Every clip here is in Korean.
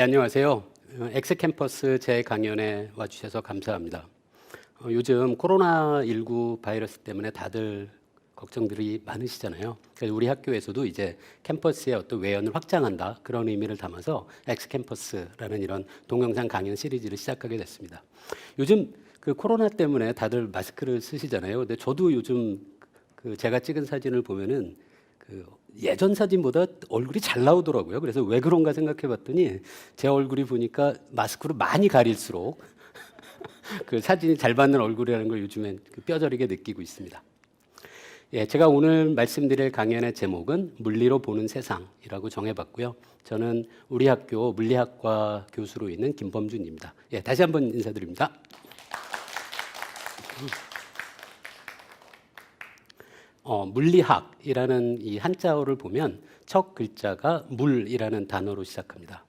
네, 안녕하세요. 어, 엑스캠퍼스 제 강연에 와주셔서 감사합니다. 어, 요즘 코로나19 바이러스 때문에 다들 걱정들이 많으시잖아요. 그래서 우리 학교에서도 이제 캠퍼스의 어떤 외연을 확장한다 그런 의미를 담아서 엑스캠퍼스라는 이런 동영상 강연 시리즈를 시작하게 됐습니다. 요즘 그 코로나 때문에 다들 마스크를 쓰시잖아요. 근데 저도 요즘 그 제가 찍은 사진을 보면은 그 예전 사진보다 얼굴이 잘 나오더라고요. 그래서 왜 그런가 생각해 봤더니 제 얼굴이 보니까 마스크로 많이 가릴수록 그 사진이 잘 받는 얼굴이라는 걸 요즘엔 그 뼈저리게 느끼고 있습니다. 예, 제가 오늘 말씀드릴 강연의 제목은 물리로 보는 세상이라고 정해봤고요. 저는 우리 학교 물리학과 교수로 있는 김범준입니다. 예, 다시 한번 인사드립니다. 어, 물리학이라는 이 한자어를 보면 첫 글자가 물이라는 단어로 시작합니다.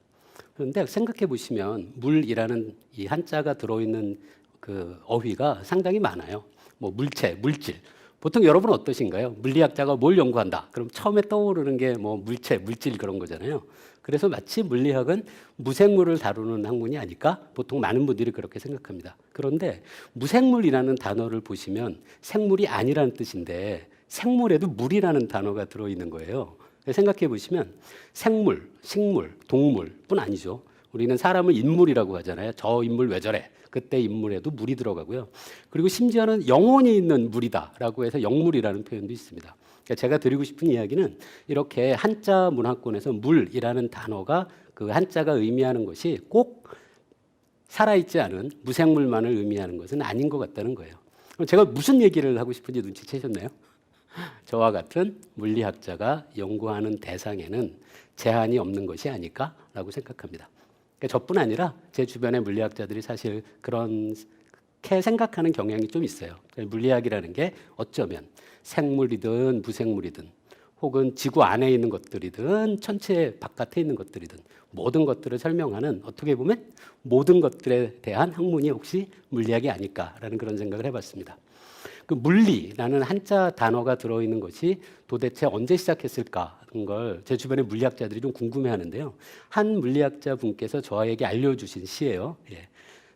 그런데 생각해 보시면 물이라는 이 한자가 들어있는 그 어휘가 상당히 많아요. 뭐 물체, 물질. 보통 여러분 어떠신가요? 물리학자가 뭘 연구한다. 그럼 처음에 떠오르는 게 뭐 물체, 물질 그런 거잖아요. 그래서 마치 물리학은 무생물을 다루는 학문이 아닐까? 보통 많은 분들이 그렇게 생각합니다. 그런데 무생물이라는 단어를 보시면 생물이 아니라는 뜻인데 생물에도 물이라는 단어가 들어있는 거예요. 생각해 보시면 생물, 식물, 동물뿐 아니죠. 우리는 사람을 인물이라고 하잖아요. 저 인물 왜 저래? 그때 인물에도 물이 들어가고요. 그리고 심지어는 영혼이 있는 물이다라고 해서 영물이라는 표현도 있습니다. 그러니까 제가 드리고 싶은 이야기는 이렇게 한자 문화권에서 물이라는 단어가 그 한자가 의미하는 것이 꼭 살아있지 않은 무생물만을 의미하는 것은 아닌 것 같다는 거예요. 제가 무슨 얘기를 하고 싶은지 눈치채셨나요? 저와 같은 물리학자가 연구하는 대상에는 제한이 없는 것이 아닐까라고 생각합니다. 그러니까 저뿐 아니라 제 주변의 물리학자들이 사실 그렇게 생각하는 경향이 좀 있어요. 그러니까 물리학이라는 게 어쩌면 생물이든 무생물이든 혹은 지구 안에 있는 것들이든 천체 바깥에 있는 것들이든 모든 것들을 설명하는 어떻게 보면 모든 것들에 대한 학문이 혹시 물리학이 아닐까라는 그런 생각을 해봤습니다. 그 물리라는 한자 단어가 들어있는 것이 도대체 언제 시작했을까 하는 걸 제 주변의 물리학자들이 좀 궁금해하는데요. 한 물리학자 분께서 저에게 알려주신 시예요. 예.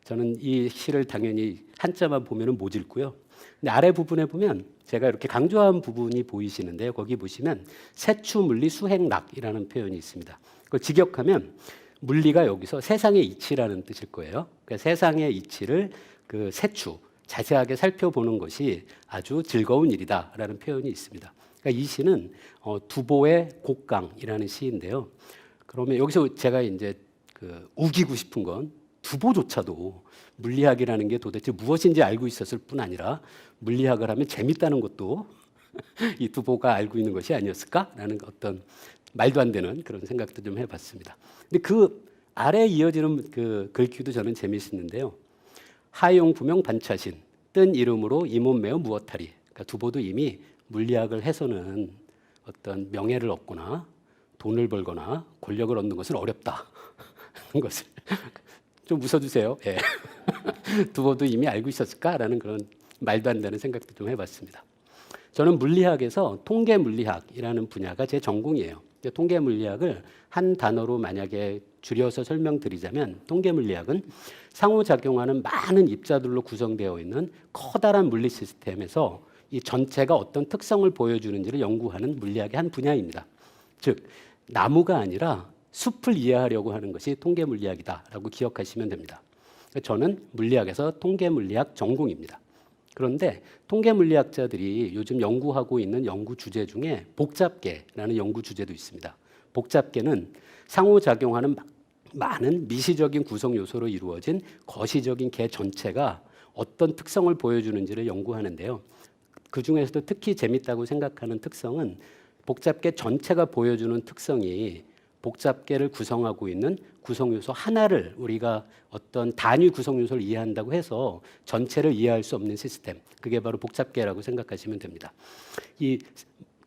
저는 이 시를 당연히 한자만 보면은 못 읽고요. 근데 아래 부분에 보면 제가 이렇게 강조한 부분이 보이시는데요. 거기 보시면 세추 물리 수행락이라는 표현이 있습니다. 그걸 직역하면 물리가 여기서 세상의 이치라는 뜻일 거예요. 그러니까 세상의 이치를 그 세추 자세하게 살펴보는 것이 아주 즐거운 일이다라는 표현이 있습니다. 그러니까 이 시는 어, 두보의 곡강이라는 시인데요. 그러면 여기서 제가 이제 그 우기고 싶은 건 두보조차도 물리학이라는 게 도대체 무엇인지 알고 있었을 뿐 아니라 물리학을 하면 재밌다는 것도 이 두보가 알고 있는 것이 아니었을까라는 어떤 말도 안 되는 그런 생각도 좀 해봤습니다. 근데 그 아래 이어지는 그 글귀도 저는 재미있는데요. 하용 부명 반차신 뜬 이름으로 이몸 매어 무엇하리. 그러니까 두보도 이미 물리학을 해서는 어떤 명예를 얻거나 돈을 벌거나 권력을 얻는 것은 어렵다. 것을 좀 웃어주세요. 예. 두보도 이미 알고 있었을까라는 그런 말도 안 되는 생각도 좀 해봤습니다. 저는 물리학에서 통계 물리학이라는 분야가 제 전공이에요. 통계 물리학을 한 단어로 만약에 줄여서 설명드리자면 통계 물리학은 상호작용하는 많은 입자들로 구성되어 있는 커다란 물리 시스템에서 이 전체가 어떤 특성을 보여주는지를 연구하는 물리학의 한 분야입니다. 즉 나무가 아니라 숲을 이해하려고 하는 것이 통계 물리학이다라고 기억하시면 됩니다. 저는 물리학에서 통계 물리학 전공입니다. 그런데 통계 물리학자들이 요즘 연구하고 있는 연구 주제 중에 복잡계라는 연구 주제도 있습니다. 복잡계는 상호작용하는 많은 미시적인 구성 요소로 이루어진 거시적인 개 전체가 어떤 특성을 보여주는지를 연구하는데요. 그 중에서도 특히 재밌다고 생각하는 특성은 복잡계 전체가 보여주는 특성이 복잡계를 구성하고 있는 구성 요소 하나를 우리가 어떤 단위 구성 요소를 이해한다고 해서 전체를 이해할 수 없는 시스템. 그게 바로 복잡계라고 생각하시면 됩니다. 이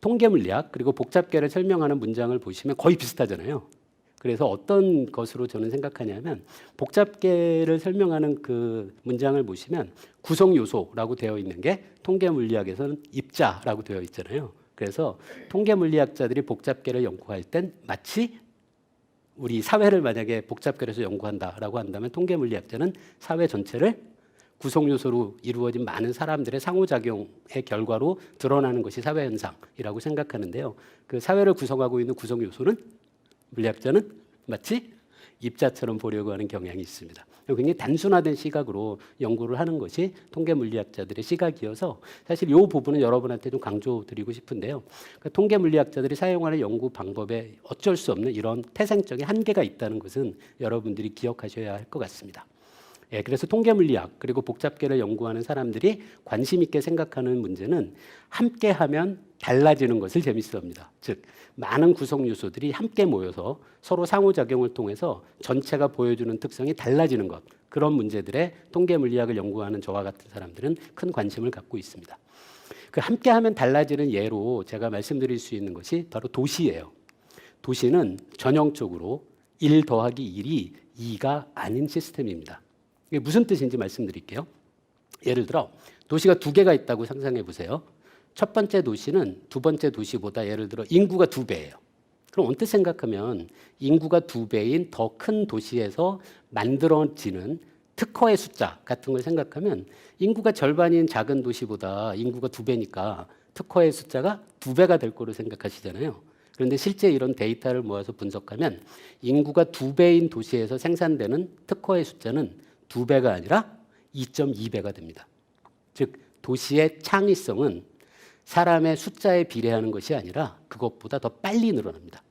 통계 물리학 그리고 복잡계를 설명하는 문장을 보시면 거의 비슷하잖아요. 그래서 어떤 것으로 저는 생각하냐면 복잡계를 설명하는 그 문장을 보시면 구성 요소라고 되어 있는 게 통계 물리학에서는 입자라고 되어 있잖아요. 그래서 통계 물리학자들이 복잡계를 연구할 땐 마치 우리 사회를 만약에 복잡결해서 연구한다라고 한다면 통계 물리학자는 사회 전체를 구성 요소로 이루어진 많은 사람들의 상호작용의 결과로 드러나는 것이 사회 현상이라고 생각하는데요. 그 사회를 구성하고 있는 구성 요소는 물리학자는 마치 입자처럼 보려고 하는 경향이 있습니다. 굉장히 단순화된 시각으로 연구를 하는 것이 통계 물리학자들의 시각이어서 사실 이 부분은 여러분한테 좀 강조드리고 싶은데요. 그러니까 통계 물리학자들이 사용하는 연구 방법에 어쩔 수 없는 이런 태생적인 한계가 있다는 것은 여러분들이 기억하셔야 할 것 같습니다. 예, 그래서 통계 물리학 그리고 복잡계를 연구하는 사람들이 관심 있게 생각하는 문제는 함께 하면 달라지는 것을 재밌어합니다. 즉 많은 구성 요소들이 함께 모여서 서로 상호작용을 통해서 전체가 보여주는 특성이 달라지는 것 그런 문제들에 통계 물리학을 연구하는 저와 같은 사람들은 큰 관심을 갖고 있습니다. 그 함께 하면 달라지는 예로 제가 말씀드릴 수 있는 것이 바로 도시예요. 도시는 전형적으로 1 더하기 1이 2가 아닌 시스템입니다. 이게 무슨 뜻인지 말씀드릴게요. 예를 들어 도시가 두 개가 있다고 상상해 보세요. 첫 번째 도시는 두 번째 도시보다 예를 들어 인구가 두 배예요. 그럼 언뜻 생각하면 인구가 두 배인 더 큰 도시에서 만들어지는 특허의 숫자 같은 걸 생각하면 인구가 절반인 작은 도시보다 인구가 두 배니까 특허의 숫자가 두 배가 될 거로 생각하시잖아요. 그런데 실제 이런 데이터를 모아서 분석하면 인구가 두 배인 도시에서 생산되는 특허의 숫자는 두 배가 아니라 2.2배가 됩니다. 즉 도시의 창의성은 사람의 숫자에 비례하는 것이 아니라 그것보다 더 빨리 늘어납니다.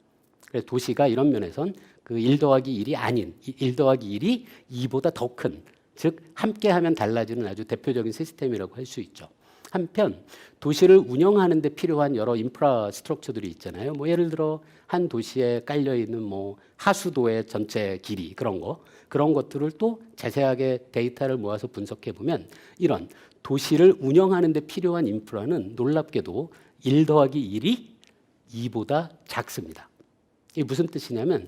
그래서 도시가 이런 면에선 그 1 더하기 1이 아닌 1 더하기 1이 2보다 더 큰, 즉 함께하면 달라지는 아주 대표적인 시스템이라고 할 수 있죠. 한편 도시를 운영하는 데 필요한 여러 인프라 스트럭처들이 있잖아요. 뭐 예를 들어 한 도시에 깔려 있는 뭐 하수도의 전체 길이 그런 거 그런 것들을 또 자세하게 데이터를 모아서 분석해 보면 이런 도시를 운영하는 데 필요한 인프라는 놀랍게도 1 더하기 1이 2보다 작습니다. 이게 무슨 뜻이냐면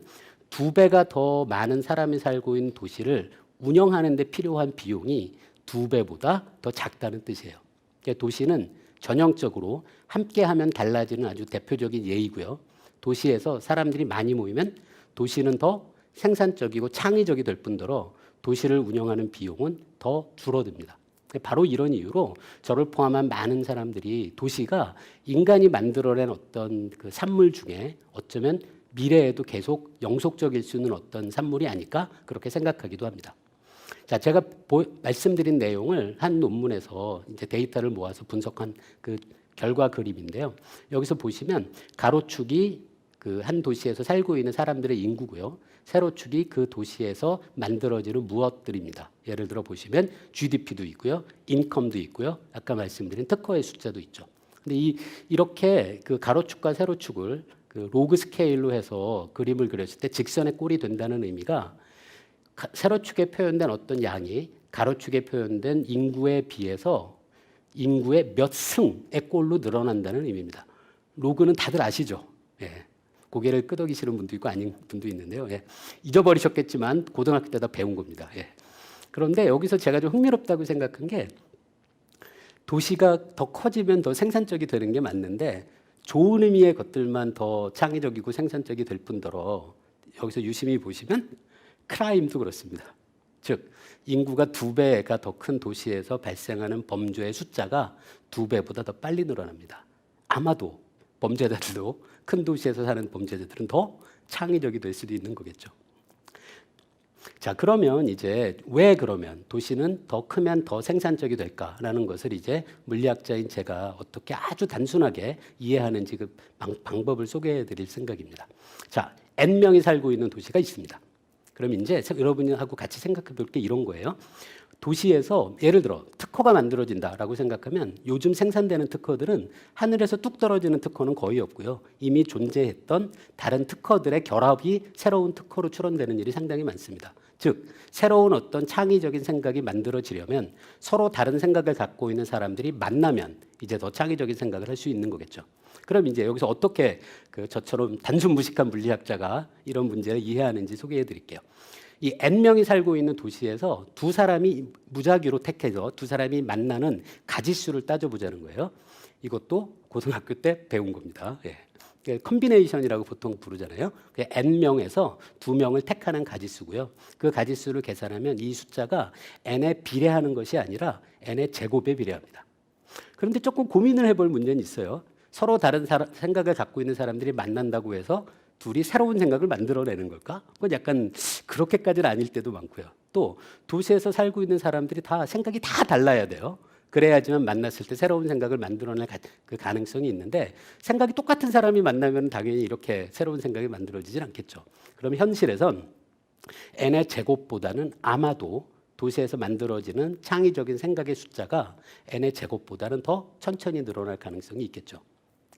두 배가 더 많은 사람이 살고 있는 도시를 운영하는 데 필요한 비용이 두 배보다 더 작다는 뜻이에요. 그러니까 도시는 전형적으로 함께하면 달라지는 아주 대표적인 예이고요. 도시에서 사람들이 많이 모이면 도시는 더 생산적이고 창의적이 될 뿐더러 도시를 운영하는 비용은 더 줄어듭니다. 바로 이런 이유로 저를 포함한 많은 사람들이 도시가 인간이 만들어낸 어떤 그 산물 중에 어쩌면 미래에도 계속 영속적일 수 있는 어떤 산물이 아닐까 그렇게 생각하기도 합니다. 자, 제가 보, 말씀드린 내용을 한 논문에서 이제 데이터를 모아서 분석한 그 결과 그림인데요. 여기서 보시면 가로축이 그 한 도시에서 살고 있는 사람들의 인구고요. 세로축이 그 도시에서 만들어지는 무엇들입니다. 예를 들어 보시면 GDP도 있고요. 인컴도 있고요. 아까 말씀드린 특허의 숫자도 있죠. 근데 이 이렇게 그 가로축과 세로축을 그 로그 스케일로 해서 그림을 그렸을 때 직선의 꼴이 된다는 의미가 세로축에 표현된 어떤 양이 가로축에 표현된 인구에 비해서 인구의 몇 승의 꼴로 늘어난다는 의미입니다. 로그는 다들 아시죠? 예. 고개를 끄덕이시는 분도 있고 아닌 분도 있는데요. 예. 잊어버리셨겠지만 고등학교 때다 배운 겁니다. 예. 그런데 여기서 제가 좀 흥미롭다고 생각한 게 도시가 더 커지면 더 생산적이 되는 게 맞는데 좋은 의미의 것들만 더 창의적이고 생산적이 될 뿐더러 여기서 유심히 보시면 크라임도 그렇습니다. 즉 인구가 두 배가 더 큰 도시에서 발생하는 범죄의 숫자가 두 배보다 더 빨리 늘어납니다. 아마도 범죄자들도 큰 도시에서 사는 범죄자들은 더 창의적이 될 수도 있는 거겠죠. 자, 그러면 이제 왜 그러면 도시는 더 크면 더 생산적이 될까라는 것을 이제 물리학자인 제가 어떻게 아주 단순하게 이해하는지 그 방, 방법을 소개해 드릴 생각입니다. 자, N명이 살고 있는 도시가 있습니다. 그럼 이제 여러분하고 같이 생각해 볼 게 이런 거예요. 도시에서 예를 들어 특허가 만들어진다라고 생각하면 요즘 생산되는 특허들은 하늘에서 뚝 떨어지는 특허는 거의 없고요. 이미 존재했던 다른 특허들의 결합이 새로운 특허로 출원되는 일이 상당히 많습니다. 즉 새로운 어떤 창의적인 생각이 만들어지려면 서로 다른 생각을 갖고 있는 사람들이 만나면 이제 더 창의적인 생각을 할 수 있는 거겠죠. 그럼 이제 여기서 어떻게 그 저처럼 단순 무식한 물리학자가 이런 문제를 이해하는지 소개해 드릴게요. 이 N명이 살고 있는 도시에서 두 사람이 무작위로 택해서 두 사람이 만나는 가지수를 따져보자는 거예요. 이것도 고등학교 때 배운 겁니다. 예. 컨비네이션이라고 보통 부르잖아요. 그 n 명에서 두 명을 택하는 가지수고요. 그 가지수를 계산하면 이 숫자가 n에 비례하는 것이 아니라 n의 제곱에 비례합니다. 그런데 조금 고민을 해볼 문제는 있어요. 서로 다른 사람, 생각을 갖고 있는 사람들이 만난다고 해서 둘이 새로운 생각을 만들어내는 걸까? 그건 약간 그렇게까지는 아닐 때도 많고요. 또 도시에서 살고 있는 사람들이 다 생각이 다 달라야 돼요. 그래야지만 만났을 때 새로운 생각을 만들어낼 가, 그 가능성이 있는데 생각이 똑같은 사람이 만나면 당연히 이렇게 새로운 생각이 만들어지진 않겠죠. 그럼 현실에선 n의 제곱보다는 아마도 도시에서 만들어지는 창의적인 생각의 숫자가 n의 제곱보다는 더 천천히 늘어날 가능성이 있겠죠.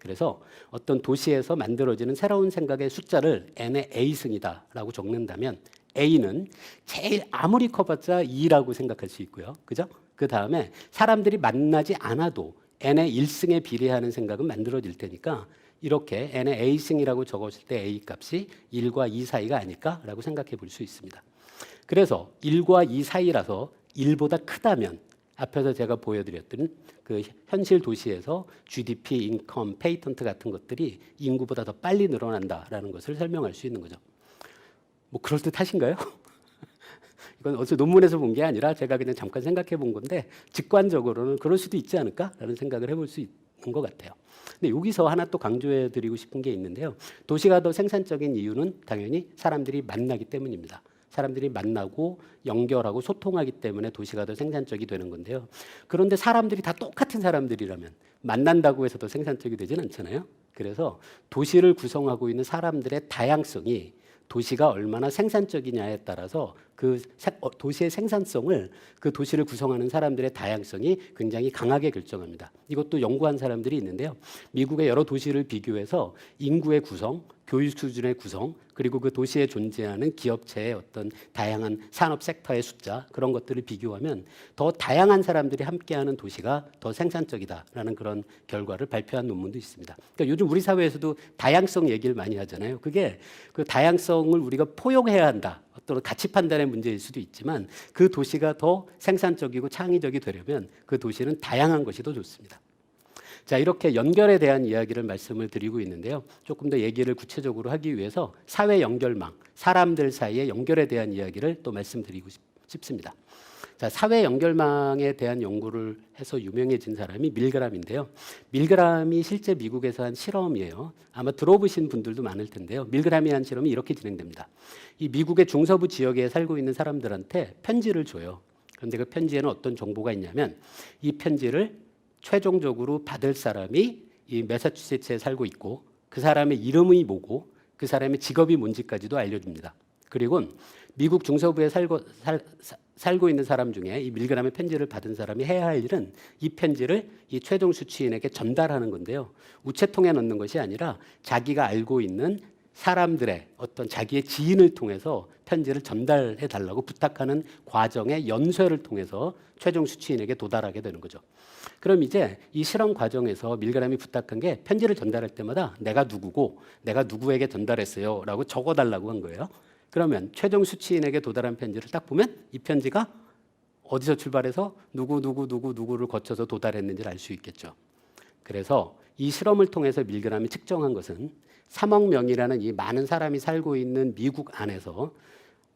그래서 어떤 도시에서 만들어지는 새로운 생각의 숫자를 n의 a승이다라고 적는다면 a는 제일 아무리 커봤자 2라고 생각할 수 있고요. 그죠? 그 다음에 사람들이 만나지 않아도 n의 1승에 비례하는 생각은 만들어질 테니까 이렇게 n의 a승이라고 적었을 때 a 값이 1과 2 사이가 아닐까라고 생각해 볼 수 있습니다. 그래서 1과 2 사이라서 1보다 크다면 앞에서 제가 보여드렸던 그 현실 도시에서 GDP, 인컴, 페이턴트 같은 것들이 인구보다 더 빨리 늘어난다라는 것을 설명할 수 있는 거죠. 뭐 그럴 듯하신가요? 이건 어디서 논문에서 본 게 아니라 제가 그냥 잠깐 생각해 본 건데 직관적으로는 그럴 수도 있지 않을까라는 생각을 해볼 수 있는 것 같아요. 근데 여기서 하나 또 강조해 드리고 싶은 게 있는데요. 도시가 더 생산적인 이유는 당연히 사람들이 만나기 때문입니다. 사람들이 만나고 연결하고 소통하기 때문에 도시가 더 생산적이 되는 건데요. 그런데 사람들이 다 똑같은 사람들이라면 만난다고 해서 더 생산적이 되진 않잖아요. 그래서 도시를 구성하고 있는 사람들의 다양성이 도시가 얼마나 생산적이냐에 따라서 그 세- 어, 도시의 생산성을 그 도시를 구성하는 사람들의 다양성이 굉장히 강하게 결정합니다. 이것도 연구한 사람들이 있는데요. 미국의 여러 도시를 비교해서 인구의 구성, 교육 수준의 구성, 그리고 그 도시에 존재하는 기업체의 어떤 다양한 산업 섹터의 숫자 그런 것들을 비교하면 더 다양한 사람들이 함께하는 도시가 더 생산적이다라는 그런 결과를 발표한 논문도 있습니다. 그러니까 요즘 우리 사회에서도 다양성 얘기를 많이 하잖아요. 그게 그 다양성을 우리가 포용해야 한다. 어떤 가치 판단의 문제일 수도 있지만 그 도시가 더 생산적이고 창의적이 되려면 그 도시는 다양한 것이 더 좋습니다. 자, 이렇게 연결에 대한 이야기를 말씀을 드리고 있는데요. 조금 더 얘기를 구체적으로 하기 위해서 사회 연결망, 사람들 사이의 연결에 대한 이야기를 또 말씀드리고 싶- 싶습니다. 자, 사회 연결망에 대한 연구를 해서 유명해진 사람이 밀그람인데요. 밀그람이 실제 미국에서 한 실험이에요. 아마 들어보신 분들도 많을 텐데요. 밀그람이 한 실험이 이렇게 진행됩니다. 이 미국의 중서부 지역에 살고 있는 사람들한테 편지를 줘요. 그런데 그 편지에는 어떤 정보가 있냐면 이 편지를 최종적으로 받을 사람이 이 매사추세츠에 살고 있고 그 사람의 이름이 뭐고 그 사람의 직업이 뭔지까지도 알려줍니다. 그리고 미국 중서부에 살고 살, 사- 살고 있는 사람 중에 이 밀그람의 편지를 받은 사람이 해야 할 일은 이 편지를 이 최종 수취인에게 전달하는 건데요. 우체통에 넣는 것이 아니라 자기가 알고 있는 사람들의 어떤 자기의 지인을 통해서 편지를 전달해 달라고 부탁하는 과정의 연쇄를 통해서 최종 수취인에게 도달하게 되는 거죠. 그럼 이제 이 실험 과정에서 밀그람이 부탁한 게 편지를 전달할 때마다 내가 누구고 내가 누구에게 전달했어요라고 적어 달라고 한 거예요. 그러면 최종 수취인에게 도달한 편지를 딱 보면 이 편지가 어디서 출발해서 누구 누구 누구 누구를 거쳐서 도달했는지를 알 수 있겠죠. 그래서 이 실험을 통해서 밀그람이 측정한 것은 3억 명이라는 이 많은 사람이 살고 있는 미국 안에서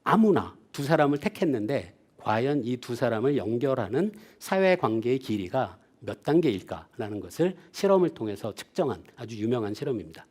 아무나 두 사람을 택했는데 과연 이 두 사람을 연결하는 사회 관계의 길이가 몇 단계일까라는 것을 실험을 통해서 측정한 아주 유명한 실험입니다.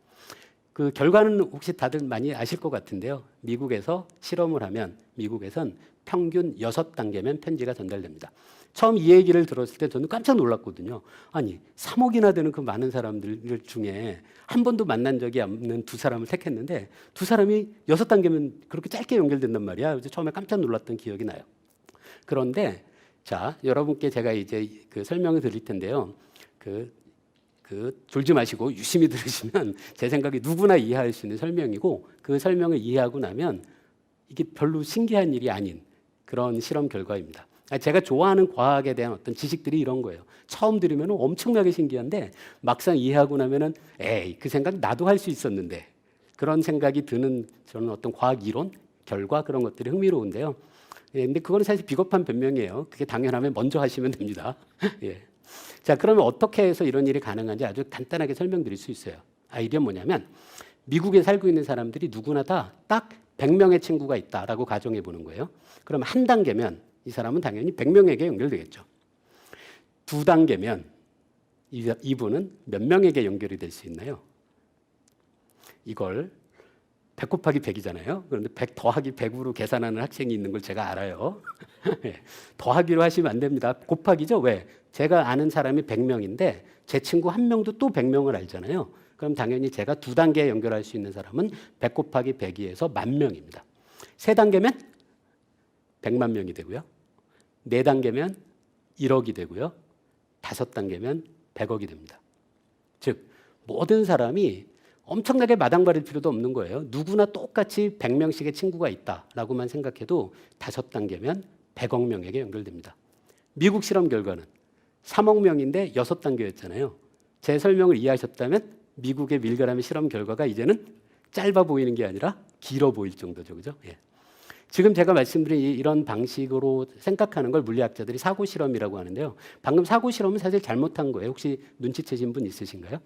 그 결과는 혹시 다들 많이 아실 것 같은데요. 미국에서 실험을 하면 미국에선 평균 여섯 단계면 편지가 전달됩니다. 처음 이 얘기를 들었을 때 저는 깜짝 놀랐거든요. 아니, 3억이나 되는 그 많은 사람들 중에 한 번도 만난 적이 없는 두 사람을 택했는데 두 사람이 여섯 단계면 그렇게 짧게 연결된단 말이야. 그래서 처음에 깜짝 놀랐던 기억이 나요. 그런데 자, 여러분께 제가 이제 그 설명을 드릴 텐데요. 그, 그 졸지 마시고 유심히 들으시면 제 생각에 누구나 이해할 수 있는 설명이고 그 설명을 이해하고 나면 이게 별로 신기한 일이 아닌 그런 실험 결과입니다. 아, 제가 좋아하는 과학에 대한 어떤 지식들이 이런 거예요. 처음 들으면 엄청나게 신기한데 막상 이해하고 나면은 에이 그 생각 나도 할 수 있었는데 그런 생각이 드는 저는 어떤 과학 이론 결과 그런 것들이 흥미로운데요. 예, 근데 그거는 사실 비겁한 변명이에요. 그게 당연하면 먼저 하시면 됩니다. 예. 자, 그러면 어떻게 해서 이런 일이 가능한지 아주 간단하게 설명드릴 수 있어요. 아이디어 뭐냐면 미국에 살고 있는 사람들이 누구나 다 딱 100명의 친구가 있다라고 가정해 보는 거예요. 그럼 한 단계면 이 사람은 당연히 100명에게 연결되겠죠. 두 단계면 이- 이분은 몇 명에게 연결이 될 수 있나요? 이걸 100 곱하기 100이잖아요. 그런데 100 더하기 100으로 계산하는 학생이 있는 걸 제가 알아요. 예, 더하기로 하시면 안 됩니다. 곱하기죠. 왜? 제가 아는 사람이 100명인데 제 친구 한 명도 또 100명을 알잖아요. 그럼 당연히 제가 두 단계에 연결할 수 있는 사람은 100 곱하기 100이에서 만 명입니다. 세 단계면 100만 명이 되고요. 네 단계면 1억이 되고요. 다섯 단계면 100억이 됩니다. 즉 모든 사람이 엄청나게 마당발일 필요도 없는 거예요. 누구나 똑같이 100명씩의 친구가 있다라고만 생각해도 다섯 단계면 100억 명에게 연결됩니다. 미국 실험 결과는 3억 명인데 여섯 단계였잖아요. 제 설명을 이해하셨다면 미국의 밀가람의 실험 결과가 이제는 짧아 보이는 게 아니라 길어 보일 정도죠. 그죠? 예. 지금 제가 말씀드린 이- 이런 방식으로 생각하는 걸 물리학자들이 사고 실험이라고 하는데요. 방금 사고 실험은 사실 잘못한 거예요. 혹시 눈치채신 분 있으신가요?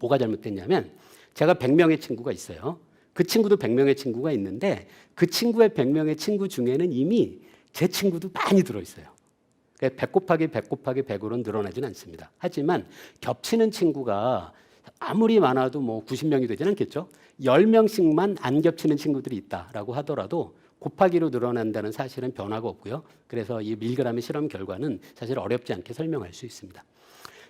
뭐가 잘못됐냐면 제가 100명의 친구가 있어요. 그 친구도 100명의 친구가 있는데 그 친구의 100명의 친구 중에는 이미 제 친구도 많이 들어 있어요. 100 곱하기 100 곱하기 100으로는 늘어나진 않습니다. 하지만 겹치는 친구가 아무리 많아도 뭐 90명이 되진 않겠죠. 10명씩만 안 겹치는 친구들이 있다라고 하더라도 곱하기로 늘어난다는 사실은 변화가 없고요. 그래서 이 밀그램의 실험 결과는 사실 어렵지 않게 설명할 수 있습니다.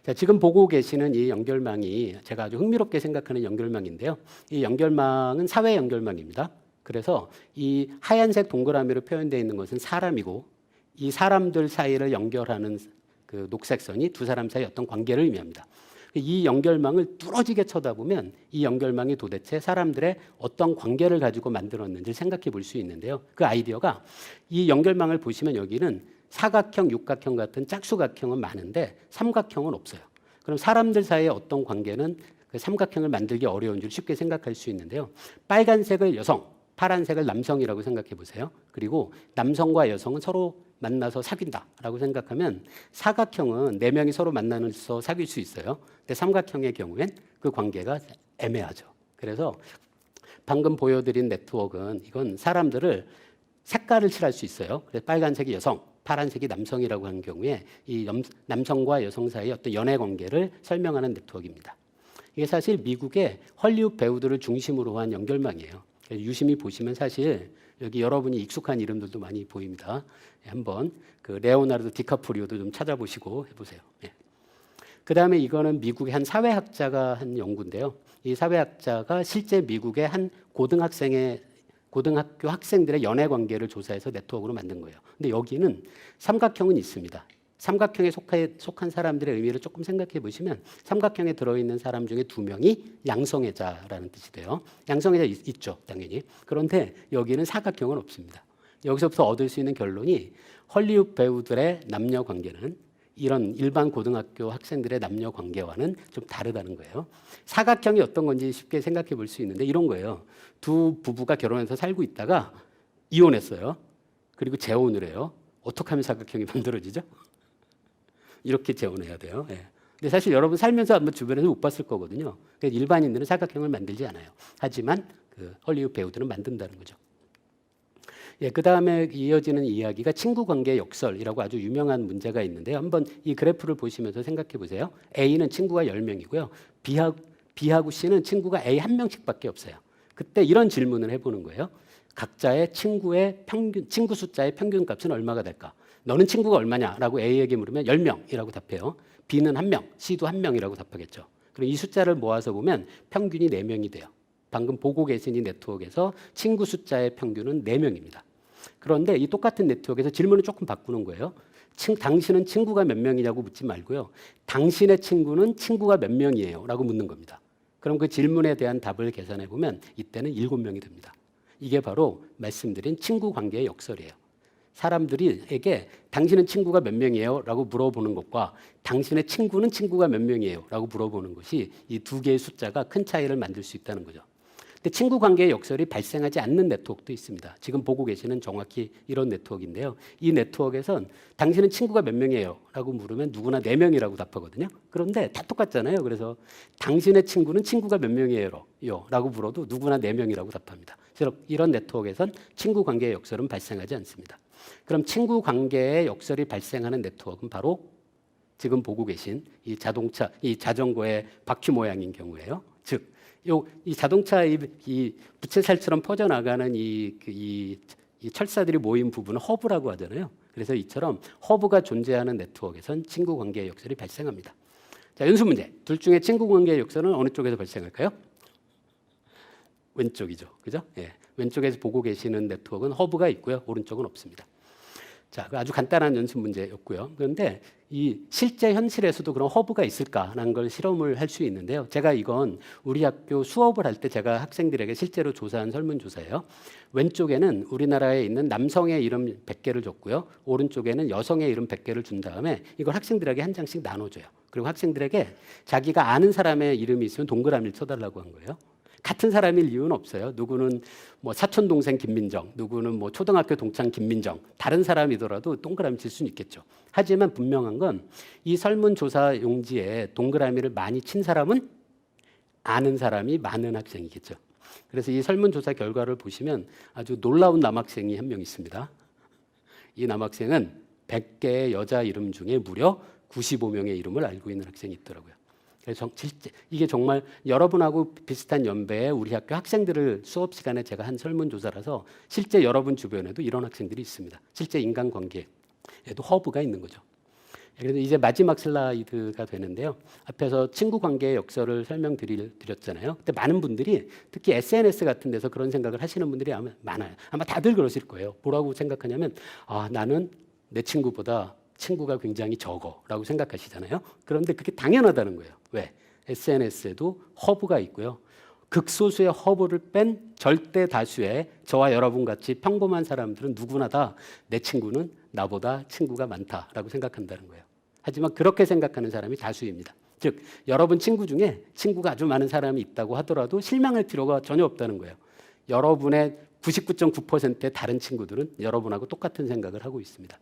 자, 지금 보고 계시는 이 연결망이 제가 아주 흥미롭게 생각하는 연결망인데요. 이 연결망은 사회 연결망입니다. 그래서 이 하얀색 동그라미로 표현되어 있는 것은 사람이고 이 사람들 사이를 연결하는 그 녹색 선이 두 사람 사이 어떤 관계를 의미합니다. 이 연결망을 뚫어지게 쳐다보면 이 연결망이 도대체 사람들의 어떤 관계를 가지고 만들었는지 생각해 볼 수 있는데요. 그 아이디어가 이 연결망을 보시면 여기는 사각형, 육각형 같은 짝수각형은 많은데 삼각형은 없어요. 그럼 사람들 사이의 어떤 관계는 그 삼각형을 만들기 어려운 줄 쉽게 생각할 수 있는데요. 빨간색을 여성, 파란색을 남성이라고 생각해 보세요. 그리고 남성과 여성은 서로 만나서 사귄다라고 생각하면 사각형은 네 명이 서로 만나서 사귈 수 있어요. 근데 삼각형의 경우엔 그 관계가 애매하죠. 그래서 방금 보여드린 네트워크는 이건 사람들을 색깔을 칠할 수 있어요. 그래서 빨간색이 여성, 파란색이 남성이라고 하는 경우에 이 남- 남성과 여성 사이의 어떤 연애 관계를 설명하는 네트워크입니다. 이게 사실 미국의 헐리우드 배우들을 중심으로 한 연결망이에요. 유심히 보시면 사실 여기 여러분이 익숙한 이름들도 많이 보입니다. 예, 한번 그 레오나르도 디카프리오도 좀 찾아보시고 해보세요. 예. 그 다음에 이거는 미국의 한 사회학자가 한 연구인데요. 이 사회학자가 실제 미국의 한 고등학생의 고등학교 학생들의 연애 관계를 조사해서 네트워크로 만든 거예요. 근데 여기는 삼각형은 있습니다. 삼각형에 속해, 속한 사람들의 의미를 조금 생각해 보시면 삼각형에 들어있는 사람 중에 두 명이 양성애자라는 뜻이 돼요. 양성애자 있, 있죠, 당연히. 그런데 여기는 사각형은 없습니다. 여기서부터 얻을 수 있는 결론이 헐리우드 배우들의 남녀 관계는 이런 일반 고등학교 학생들의 남녀 관계와는 좀 다르다는 거예요. 사각형이 어떤 건지 쉽게 생각해 볼 수 있는데 이런 거예요. 두 부부가 결혼해서 살고 있다가 이혼했어요. 그리고 재혼을 해요. 어떻게 하면 사각형이 만들어지죠? 이렇게 재혼해야 돼요. 예. 근데 사실 여러분 살면서 아마 주변에서 못 봤을 거거든요. 그래서 일반인들은 사각형을 만들지 않아요. 하지만 그 헐리우드 배우들은 만든다는 거죠. 예, 그 다음에 이어지는 이야기가 친구 관계 역설이라고 아주 유명한 문제가 있는데요. 한번 이 그래프를 보시면서 생각해 보세요. A는 친구가 10명이고요. B하고, B하고 C는 친구가 A 한 명씩밖에 없어요. 그때 이런 질문을 해보는 거예요. 각자의 친구의 평균, 친구 숫자의 평균 값은 얼마가 될까? 너는 친구가 얼마냐라고 A에게 물으면 10명이라고 답해요. B는 1명, C도 1명이라고 답하겠죠. 그럼 이 숫자를 모아서 보면 평균이 4명이 돼요. 방금 보고 계신 이 네트워크에서 친구 숫자의 평균은 4명입니다. 그런데 이 똑같은 네트워크에서 질문을 조금 바꾸는 거예요. 친, 당신은 친구가 몇 명이냐고 묻지 말고요. 당신의 친구는 친구가 몇 명이에요? 라고 묻는 겁니다. 그럼 그 질문에 대한 답을 계산해 보면 이때는 7명이 됩니다. 이게 바로 말씀드린 친구 관계의 역설이에요. 사람들이에게 당신은 친구가 몇 명이에요? 라고 물어보는 것과 당신의 친구는 친구가 몇 명이에요? 라고 물어보는 것이 이 두 개의 숫자가 큰 차이를 만들 수 있다는 거죠. 근데 친구 관계의 역설이 발생하지 않는 네트워크도 있습니다. 지금 보고 계시는 정확히 이런 네트워크인데요. 이 네트워크에선 당신은 친구가 몇 명이에요? 라고 물으면 누구나 네 명이라고 답하거든요. 그런데 다 똑같잖아요. 그래서 당신의 친구는 친구가 몇 명이에요? 라고 물어도 누구나 네 명이라고 답합니다. 이런 네트워크에선 친구 관계의 역설은 발생하지 않습니다. 그럼 친구 관계의 역설이 발생하는 네트워크는 바로 지금 보고 계신 이 자동차, 이 자전거의 바퀴 모양인 경우에요. 즉, 요, 이 자동차 이, 이 부채살처럼 퍼져나가는 이, 그 이, 이 철사들이 모인 부분을 허브라고 하잖아요. 그래서 이처럼 허브가 존재하는 네트워크에선 친구 관계의 역설이 발생합니다. 자, 연수 문제. 둘 중에 친구 관계의 역설은 어느 쪽에서 발생할까요? 왼쪽이죠. 그죠? 예. 왼쪽에서 보고 계시는 네트워크는 허브가 있고요. 오른쪽은 없습니다. 자, 그 아주 간단한 연습 문제였고요. 그런데 이 실제 현실에서도 그런 허브가 있을까라는 걸 실험을 할 수 있는데요. 제가 이건 우리 학교 수업을 할 때 제가 학생들에게 실제로 조사한 설문조사예요. 왼쪽에는 우리나라에 있는 남성의 이름 100개를 줬고요. 오른쪽에는 여성의 이름 100개를 준 다음에 이걸 학생들에게 한 장씩 나눠줘요. 그리고 학생들에게 자기가 아는 사람의 이름이 있으면 동그라미를 쳐달라고 한 거예요. 같은 사람일 이유는 없어요. 누구는 뭐 사촌 동생 김민정, 누구는 뭐 초등학교 동창 김민정, 다른 사람이더라도 동그라미 칠 수는 있겠죠. 하지만 분명한 건 이 설문조사 용지에 동그라미를 많이 친 사람은 아는 사람이 많은 학생이겠죠. 그래서 이 설문조사 결과를 보시면 아주 놀라운 남학생이 한 명 있습니다. 이 남학생은 100개의 여자 이름 중에 무려 95명의 이름을 알고 있는 학생이 있더라고요. 실제 이게 정말 여러분하고 비슷한 연배의 우리 학교 학생들을 수업 시간에 제가 한 설문조사라서 실제 여러분 주변에도 이런 학생들이 있습니다. 실제 인간관계에도 허브가 있는 거죠. 그래서 이제 마지막 슬라이드가 되는데요. 앞에서 친구 관계의 역설을 설명드렸잖아요. 근데 많은 분들이 특히 SNS 같은 데서 그런 생각을 하시는 분들이 아마 많아요. 아마 다들 그러실 거예요. 뭐라고 생각하냐면 아 나는 내 친구보다 친구가 굉장히 적어라고 생각하시잖아요. 그런데 그게 당연하다는 거예요. 왜? SNS에도 허브가 있고요. 극소수의 허브를 뺀 절대 다수의 저와 여러분 같이 평범한 사람들은 누구나 다 내 친구는 나보다 친구가 많다라고 생각한다는 거예요. 하지만 그렇게 생각하는 사람이 다수입니다. 즉 여러분 친구 중에 친구가 아주 많은 사람이 있다고 하더라도 실망할 필요가 전혀 없다는 거예요. 여러분의 99.9%의 다른 친구들은 여러분하고 똑같은 생각을 하고 있습니다.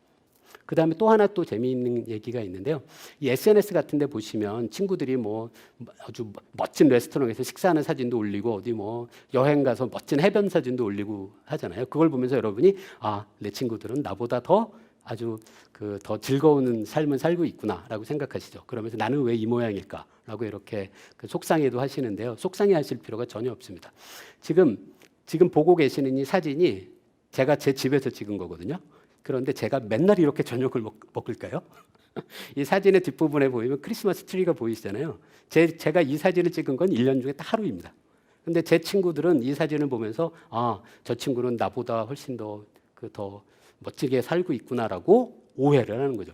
그 다음에 또 하나 또 재미있는 얘기가 있는데요. 이 SNS 같은 데 보시면 친구들이 뭐 아주 멋진 레스토랑에서 식사하는 사진도 올리고 어디 뭐 여행 가서 멋진 해변 사진도 올리고 하잖아요. 그걸 보면서 여러분이 아, 내 친구들은 나보다 더 아주 그 더 즐거운 삶을 살고 있구나라고 생각하시죠. 그러면서 나는 왜 이 모양일까라고 이렇게 그 속상해도 하시는데요. 속상해 하실 필요가 전혀 없습니다. 지금 지금 보고 계시는 이 사진이 제가 제 집에서 찍은 거거든요. 그런데 제가 맨날 이렇게 저녁을 먹, 먹을까요? 이 사진의 뒷부분에 보이면 크리스마스 트리가 보이시잖아요. 제, 제가 이 사진을 찍은 건 1년 중에 딱 하루입니다. 근데 제 친구들은 이 사진을 보면서 아, 저 친구는 나보다 훨씬 더 그 더 멋지게 살고 있구나라고 오해를 하는 거죠.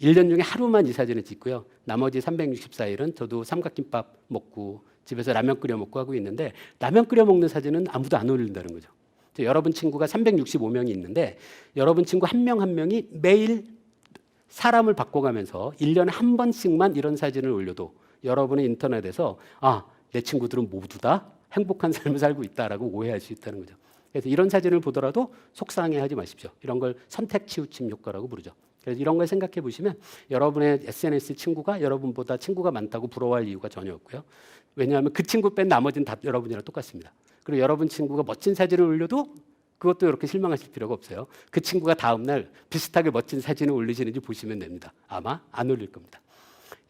1년 중에 하루만 이 사진을 찍고요. 나머지 364일은 저도 삼각김밥 먹고 집에서 라면 끓여 먹고 하고 있는데 라면 끓여 먹는 사진은 아무도 안 올린다는 거죠. 저 여러분 친구가 365명이 있는데 여러분 친구 한명한 명이 매일 사람을 바꿔가면서 1년에 한 번씩만 이런 사진을 올려도 여러분의 인터넷에서 아, 내 친구들은 모두 다 행복한 삶을 살고 있다라고 오해할 수 있다는 거죠. 그래서 이런 사진을 보더라도 속상해 하지 마십시오. 이런 걸 선택 치우침 효과라고 부르죠. 그래서 이런 걸 생각해 보시면 여러분의 SNS 친구가 여러분보다 친구가 많다고 부러워할 이유가 전혀 없고요. 왜냐하면 그 친구 뺀 나머지는 다 여러분이랑 똑같습니다. 그리고 여러분 친구가 멋진 사진을 올려도 그것도 이렇게 실망하실 필요가 없어요. 그 친구가 다음 날 비슷하게 멋진 사진을 올리시는지 보시면 됩니다. 아마 안 올릴 겁니다.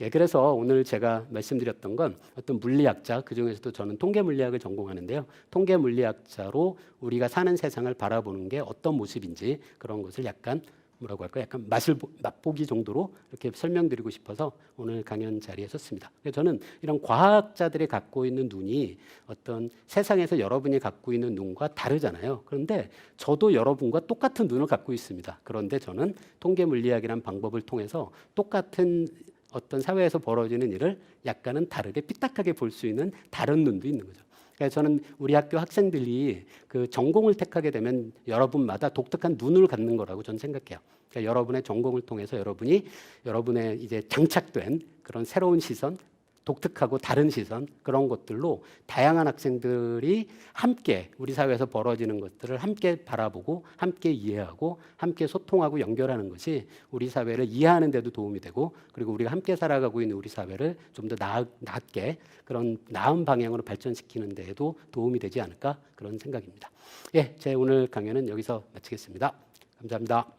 예, 그래서 오늘 제가 말씀드렸던 건 어떤 물리학자, 그 중에서도 저는 통계 물리학을 전공하는데요. 통계 물리학자로 우리가 사는 세상을 바라보는 게 어떤 모습인지 그런 것을 약간 뭐라고 할까, 약간 맛을 보- 맛보기 정도로 이렇게 설명드리고 싶어서 오늘 강연 자리에 섰습니다. 저는 이런 과학자들이 갖고 있는 눈이 어떤 세상에서 여러분이 갖고 있는 눈과 다르잖아요. 그런데 저도 여러분과 똑같은 눈을 갖고 있습니다. 그런데 저는 통계 물리학이라는 방법을 통해서 똑같은 어떤 사회에서 벌어지는 일을 약간은 다르게 삐딱하게 볼 수 있는 다른 눈도 있는 거죠. 그래서 저는 우리 학교 학생들이 그 전공을 택하게 되면 여러분마다 독특한 눈을 갖는 거라고 저는 생각해요. 그러니까 여러분의 전공을 통해서 여러분이 여러분의 이제 장착된 그런 새로운 시선, 독특하고 다른 시선 그런 것들로 다양한 학생들이 함께 우리 사회에서 벌어지는 것들을 함께 바라보고 함께 이해하고 함께 소통하고 연결하는 것이 우리 사회를 이해하는 데도 도움이 되고 그리고 우리가 함께 살아가고 있는 우리 사회를 좀 더 낫게 그런 나은 방향으로 발전시키는 데에도 도움이 되지 않을까 그런 생각입니다. 예, 제 오늘 강연은 여기서 마치겠습니다. 감사합니다.